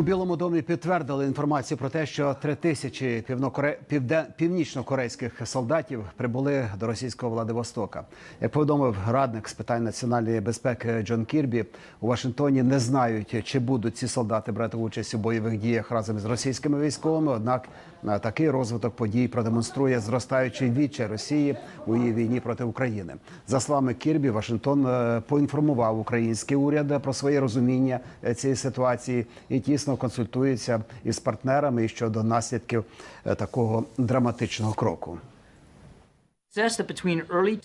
У Білому домі підтвердили інформацію про те, що три тисячі північно-корейських солдатів прибули до російського Владивостока. Як повідомив радник з питань національної безпеки Джон Кірбі, у Вашингтоні не знають, чи будуть ці солдати брати участь у бойових діях разом з російськими військовими. Однак е, такий розвиток подій продемонструє зростаючий відчай Росії у її війні проти України. За словами Кірбі, Вашингтон е, поінформував український уряд про своє розуміння е, цієї ситуації і тісно консультується із партнерами щодо наслідків е, такого драматичного кроку.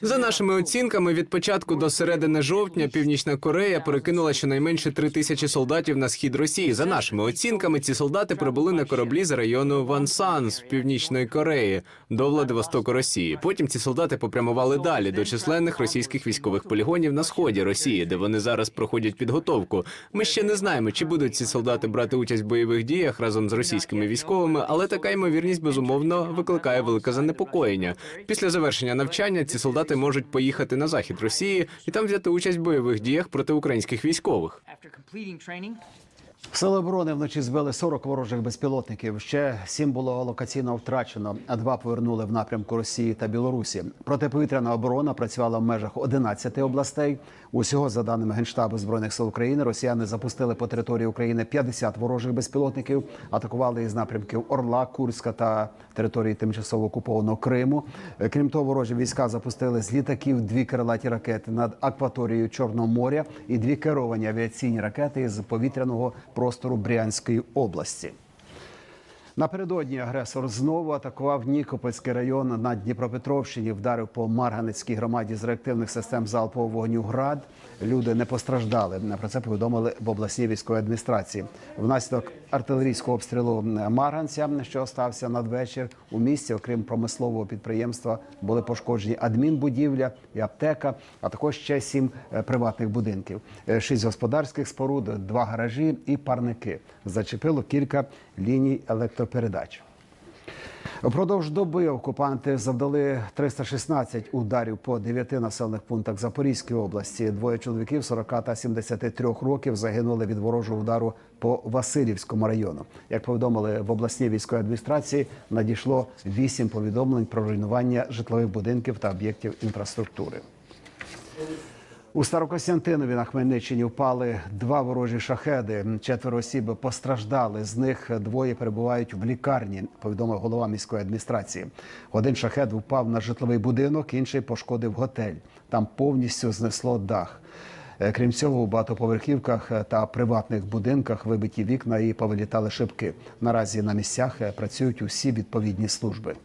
За нашими оцінками, від початку до середини жовтня Північна Корея перекинула щонайменше три тисячі солдатів на схід Росії. За нашими оцінками, ці солдати прибули на кораблі з району Вансан з північної Кореї до Владивостоку Росії. Потім ці солдати попрямували далі до численних російських військових полігонів на сході Росії, де вони зараз проходять підготовку. Ми ще не знаємо, чи будуть ці солдати брати участь в бойових діях разом з російськими військовими, але така ймовірність безумовно викликає велике занепокоєння. Після завершення навчання ці солдати можуть поїхати на захід Росії і там взяти участь в бойових діях проти українських військових. Сили оборони вночі збили 40 ворожих безпілотників. Ще сім було локаційно втрачено, а два повернули в напрямку Росії та Білорусі. Протиповітряна оборона працювала в межах 11 областей. Усього, за даними генштабу збройних сил України, росіяни запустили по території України 50 ворожих безпілотників, атакували із напрямків Орла, Курська та території тимчасово окупованого Криму. Е, Крім того, ворожі війська запустили з літаків дві крилаті ракети над акваторією Чорного моря і дві керовані авіаційні ракети з повітряного простору Брянської області. Напередодні агресор знову атакував Нікопольський район на Дніпропетровщині. Вдарив по Марганецькій громаді з реактивних систем залпового вогню ГРАД. Люди не постраждали. Про це повідомили в обласній військовій адміністрації. Внаслідок артилерійського обстрілу Марганця, що стався надвечір, у місті, окрім промислового підприємства, були пошкоджені адмінбудівля і аптека, а також ще сім е, приватних будинків, Е, шість господарських споруд, два гаражі і парники. Зачепило кілька ліній електропередач. Впродовж доби окупанти завдали 316 ударів по дев'яти населених пунктах Запорізької області. Двоє чоловіків 40 та 73 років загинули від ворожого удару по Васильівському району. Як повідомили в обласній військовій адміністрації, надійшло вісім повідомлень про руйнування житлових будинків та об'єктів інфраструктури. У Старокостянтинові на Хмельниччині впали два ворожі шахеди. Четверо осіб постраждали. З них двоє перебувають в лікарні. Повідомив голова міської адміністрації. Один шахед впав на житловий будинок, інший пошкодив готель. Там повністю знесло дах. Е, Крім цього, у багатоповерхівках та приватних будинках вибиті вікна і повилітали шибки. Наразі на місцях е, працюють усі відповідні служби.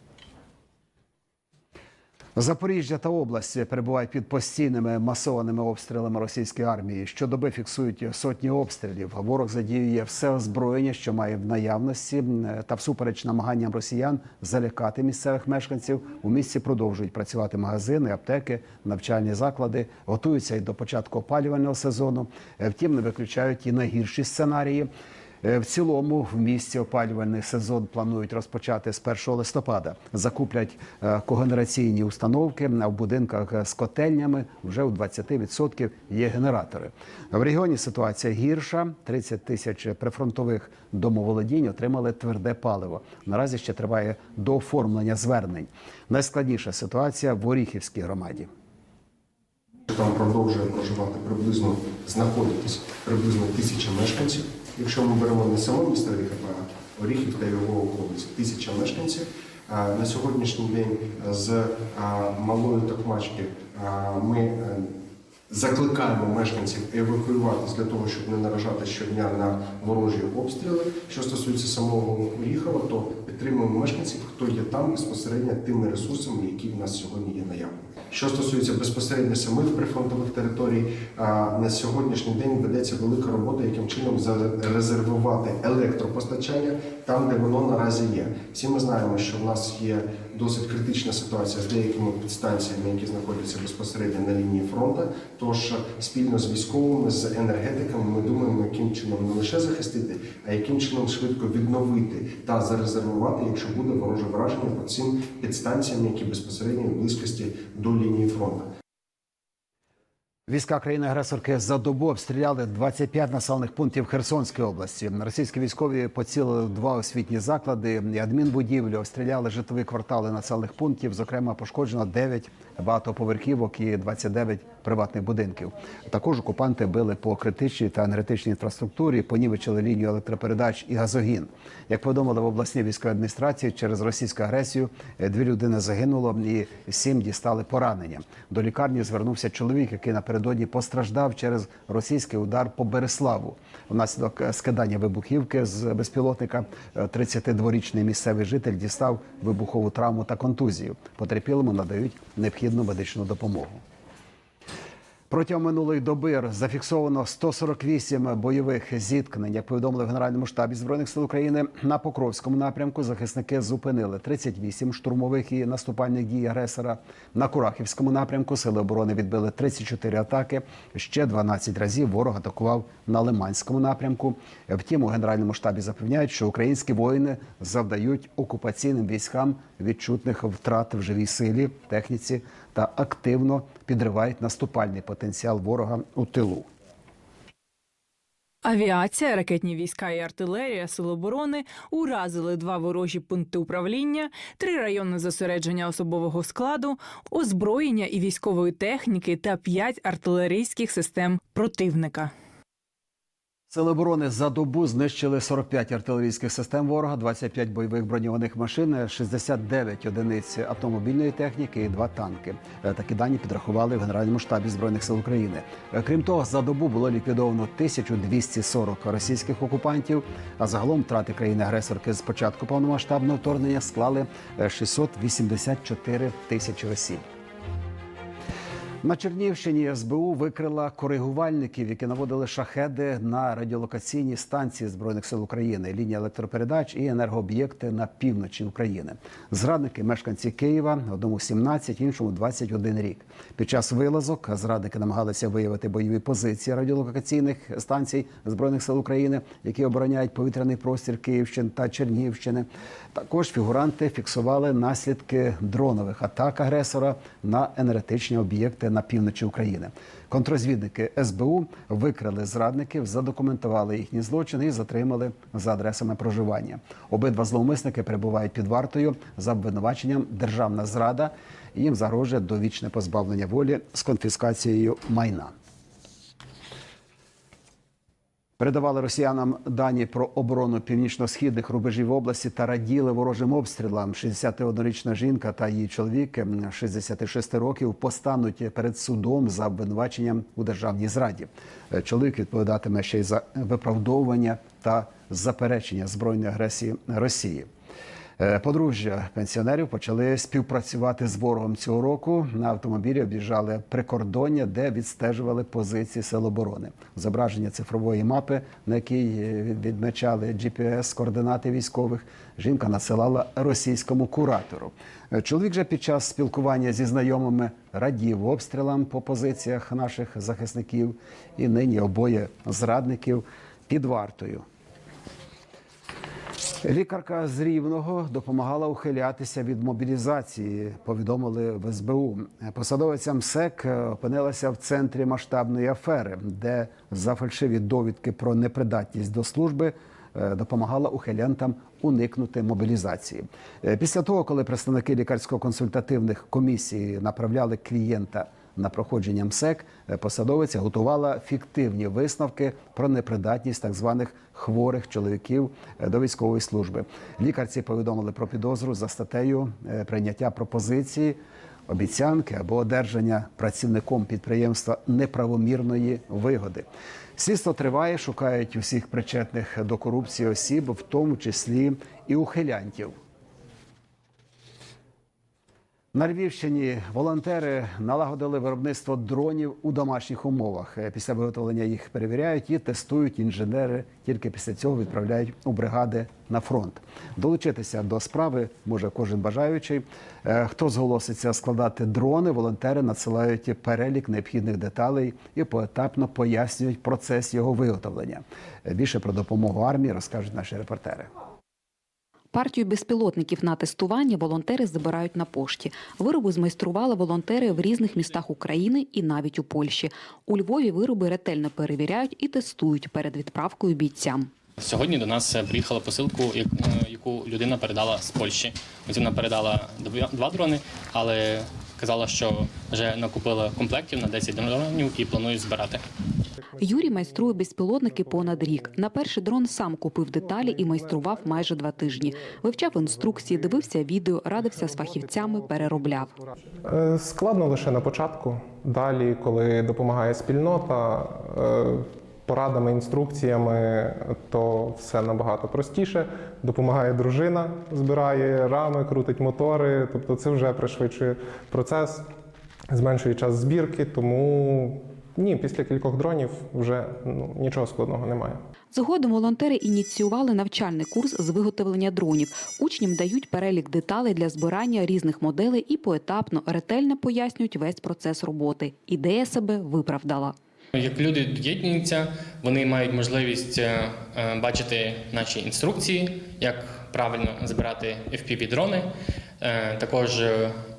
Запоріжжя та область перебувають під постійними масованими обстрілами російської армії. Щодоби фіксують сотні обстрілів. Ворог задіює все озброєння, що має в наявності, та всупереч намаганням росіян залякати місцевих мешканців. У місті продовжують працювати магазини, аптеки, навчальні заклади, готуються і до початку опалювального сезону. Втім, не виключають і найгірші сценарії. Е, В цілому в місті опалювальний сезон планують розпочати з 1 листопада. Закуплять е, когенераційні установки а в будинках з котельнями. Вже у 20% є генератори. В регіоні ситуація гірша. 30 тисяч прифронтових домоволодінь отримали тверде паливо. Наразі ще триває дооформлення звернень. Найскладніша ситуація в Оріхівській громаді. Там продовжує проживати приблизно, знаходитись приблизно тисяча мешканців. Якщо ми беремо не саме місто Оріхів, а Оріхів та його околиці, тисяча мешканців. На сьогоднішній день з малої Токмачки ми е, закликаємо мешканців евакуюватися для того, щоб не наражати щодня на ворожі обстріли. Що стосується самого Оріхова, то підтримуємо мешканців, хто є там безпосередньо тими ресурсами, які в нас сьогодні є наявними. Що стосується безпосередньо самих прифронтових територій, на сьогоднішній день ведеться велика робота, яким чином зарезервувати електропостачання там, де воно наразі є. Всі ми знаємо, що в нас є досить критична ситуація з деякими підстанціями, які знаходяться безпосередньо на лінії фронту. Тож спільно з військовими, з енергетиками, ми думаємо, яким чином не лише захистити, а яким чином швидко відновити та зарезервувати, якщо буде вороже враження по цим підстанціям, які безпосередньо в близькості до лінії фронту. Війська країни-агресорки за добу обстріляли 25 населених пунктів Херсонської області. Російські військові поцілили два освітні заклади і адмінбудівлю, обстріляли житлові квартали населених пунктів. Зокрема, пошкоджено 9 багатоповерхівок і 29 приватних будинків. Також окупанти били по критичній та енергетичній інфраструктурі, понівечили лінію електропередач і газогін. Як повідомили в обласній військовій адміністрації, через російську агресію е, дві людини загинуло і сім дістали поранення. До лікарні звернувся чоловік, який напередодні постраждав через російський удар по Береславу. Внаслідок е, скидання вибухівки з безпілотника е, 32-річний місцевий житель дістав вибухову травму та контузію. Потерпілому надають необхідну медичну допомогу. Протягом минулої доби зафіксовано 148 бойових зіткнень. Як повідомили в Генеральному штабі збройних сил України на Покровському напрямку, захисники зупинили 38 штурмових і наступальних дій агресора. На Курахівському напрямку сили оборони відбили 34 атаки. Ще 12 разів ворог атакував на Лиманському напрямку. Втім, у генеральному штабі запевняють, що українські воїни завдають окупаційним військам відчутних втрат в живій силі, техніці та активно підривають наступальний потенціал ворога у тилу. Авіація, ракетні війська і артилерія Сил оборони уразили два ворожі пункти управління, три райони зосередження особового складу, озброєння і військової техніки та п'ять артилерійських систем противника. Сили оборони за добу знищили 45 артилерійських систем ворога, 25 бойових броньованих машин, 69 одиниць автомобільної техніки і два танки. Е, Такі дані підрахували в Генеральному штабі збройних сил України. Е, Крім того, за добу було ліквідовано 1240 російських окупантів. А загалом втрати країни-агресорки з початку повномасштабного вторгнення склали е, 684 тисячі осіб. На Чернівщині СБУ викрила коригувальників, які наводили шахеди на радіолокаційні станції збройних сил України, лінії електропередач і енергооб'єкти на півночі України. Зрадники мешканці Києва, одному 17, іншому 21 рік. Під час вилазок зрадники намагалися виявити бойові позиції радіолокаційних станцій збройних сил України, які обороняють повітряний простір Київщини та Чернігівщини. Також фігуранти фіксували наслідки дронових атак агресора на енергетичні об'єкти на півночі України. Контрозвідники СБУ викрили зрадників, задокументували їхні злочини і затримали за адресами проживання. Обидва зловмисники перебувають під вартою за обвинуваченням державна зрада. Їм загрожує довічне позбавлення волі з конфіскацією майна. Передавали росіянам дані про оборону північно-східних рубежів області та раділи ворожим обстрілам. 61-річна жінка та її чоловік м, 66 років постануть перед судом за обвинуваченням у державній зраді. Е, Чоловік відповідатиме ще й за виправдовування та заперечення збройної агресії Росії. Е, Подружжя пенсіонерів почали співпрацювати з ворогом цього року. На автомобілі об'їжджали прикордоння, де відстежували позиції сил оборони. Зображення цифрової мапи, на якій е, відмечали GPS, координати військових. Жінка надсилала російському куратору. Е, Чоловік же під час спілкування зі знайомими радів обстрілам по позиціях наших захисників, і нині обоє зрадників під вартою. Лікарка з Рівного допомагала ухилятися від мобілізації. Повідомили в СБУ. Посадовиця МСЕК опинилася в центрі масштабної афери, де за фальшиві довідки про непридатність до служби е, допомагала ухилянтам уникнути мобілізації. Е, Після того, коли представники лікарсько-консультативних комісій направляли клієнта на проходження МСЕК е, посадовиця готувала фіктивні висновки про непридатність так званих хворих чоловіків е, до військової служби. Лікарці повідомили про підозру за статтею е, прийняття пропозиції. Обіцянки або одержання працівником підприємства неправомірної вигоди. Слідство триває, шукають усіх причетних до корупції осіб, в тому числі і ухилянтів. На Львівщині волонтери налагодили виробництво дронів у домашніх умовах. Е, Після виготовлення їх перевіряють і тестують інженери. Тільки після цього відправляють у бригади на фронт. Долучитися до справи може кожен бажаючий. Е, Хто зголоситься складати дрони, волонтери надсилають перелік необхідних деталей і поетапно пояснюють процес його виготовлення. Е, Більше про допомогу армії розкажуть наші репортери. Партію безпілотників на тестування волонтери забирають на пошті. Вироби змайстрували волонтери в різних містах України і навіть у Польщі. У Львові вироби ретельно перевіряють і тестують перед відправкою бійцям. Сьогодні до нас е, приїхала посилку, е, яку людина передала з Польщі. Вона передала два дрони, але казала, що вже накупила комплектів на 10 дронів і планує збирати. Юрій майструє безпілотники понад рік. На перший дрон сам купив деталі і майстрував майже два тижні. Вивчав інструкції, дивився відео, радився з фахівцями, переробляв. Е, Складно лише на початку. Далі, коли допомагає спільнота, е, порадами, інструкціями, то все набагато простіше. Допомагає дружина, збирає рами, крутить мотори. Тобто це вже пришвидшує процес, зменшує час збірки. Тому ні, після кількох дронів вже ну, нічого складного немає. Згодом волонтери ініціювали навчальний курс з виготовлення дронів. Учням дають перелік деталей для збирання різних моделей і поетапно ретельно пояснюють весь процес роботи. Ідея себе виправдала. Як люди доєднуються, вони мають можливість е, е, бачити наші інструкції, як правильно збирати FPV-дрони. Е, Також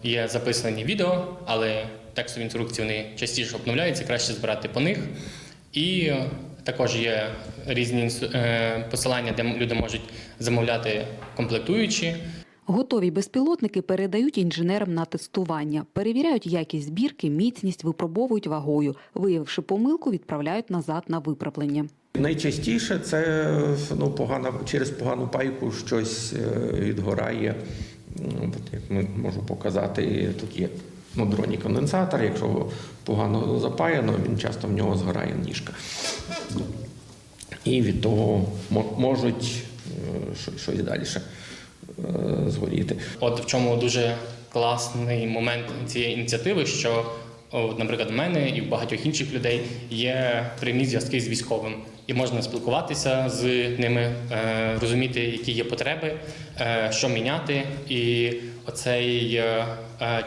є записані відео, але текстові інструкції вони частіше обновляються, краще збирати по них. І е, також є різні е, посилання, де люди можуть замовляти комплектуючі. Готові безпілотники передають інженерам на тестування, перевіряють якість збірки, міцність, випробовують вагою. Виявивши помилку, відправляють назад на виправлення. Найчастіше це ну, погана, через погану пайку щось е, відгорає. Ну, от як ми можу показати, тут є ну, дронні конденсатор. Якщо погано запаяно, він часто в нього згорає ніжка. І від того мо- можуть е, щось далі е, згоріти. От в чому дуже класний момент цієї ініціативи, що, от, наприклад, в мене і в багатьох інших людей є прямі зв'язки з військовим, і можна спілкуватися з ними, е, розуміти, які є потреби, що міняти. І оцей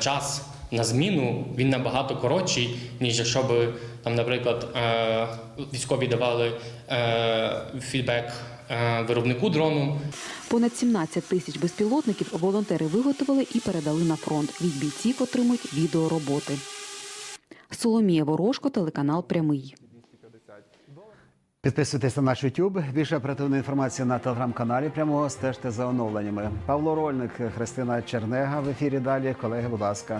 час на зміну він набагато коротший, ніж якщо б там, наприклад, е, військові давали е, фідбек е, виробнику дрону. Понад 17 тисяч безпілотників волонтери виготовили і передали на фронт. Від бійців отримують відеороботи. Соломія Ворожко, телеканал Прямий. Підписуйтесь на наш YouTube. Більше оперативної інформації на телеграм-каналі. Прямого стежте за оновленнями. Павло Рольник, Христина Чернега в ефірі. Далі колеги, будь ласка.